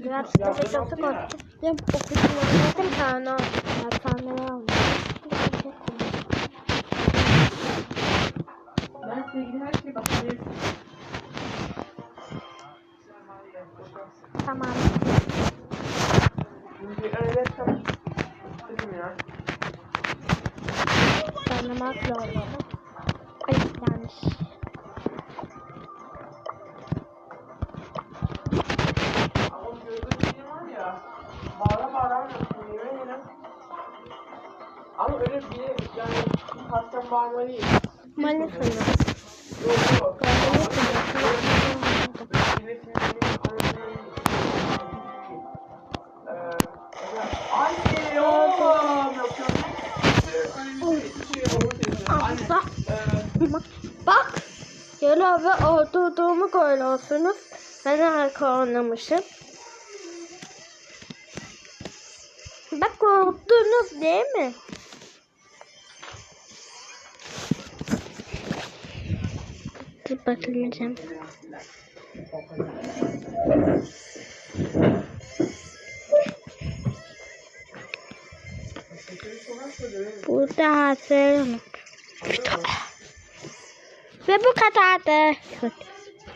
Sıkıntı çok. Okuyamadım tane ya tane aldım. Ben size ilgili her şeyi bakabilirim. Tamam. Şimdi öyle tam dedim ya. Tanımak zorunda. Ama öyle bir yani hastan bağırma değil. Manisa'nın. Yok yok. Allah. Bak. Yelo ve oturduğumu görüyorsunuz. Ben arka oynamışım. Bak korktunuz değil mi? Dur bakmayacağım. Burada hazır. Ve bu kadardı.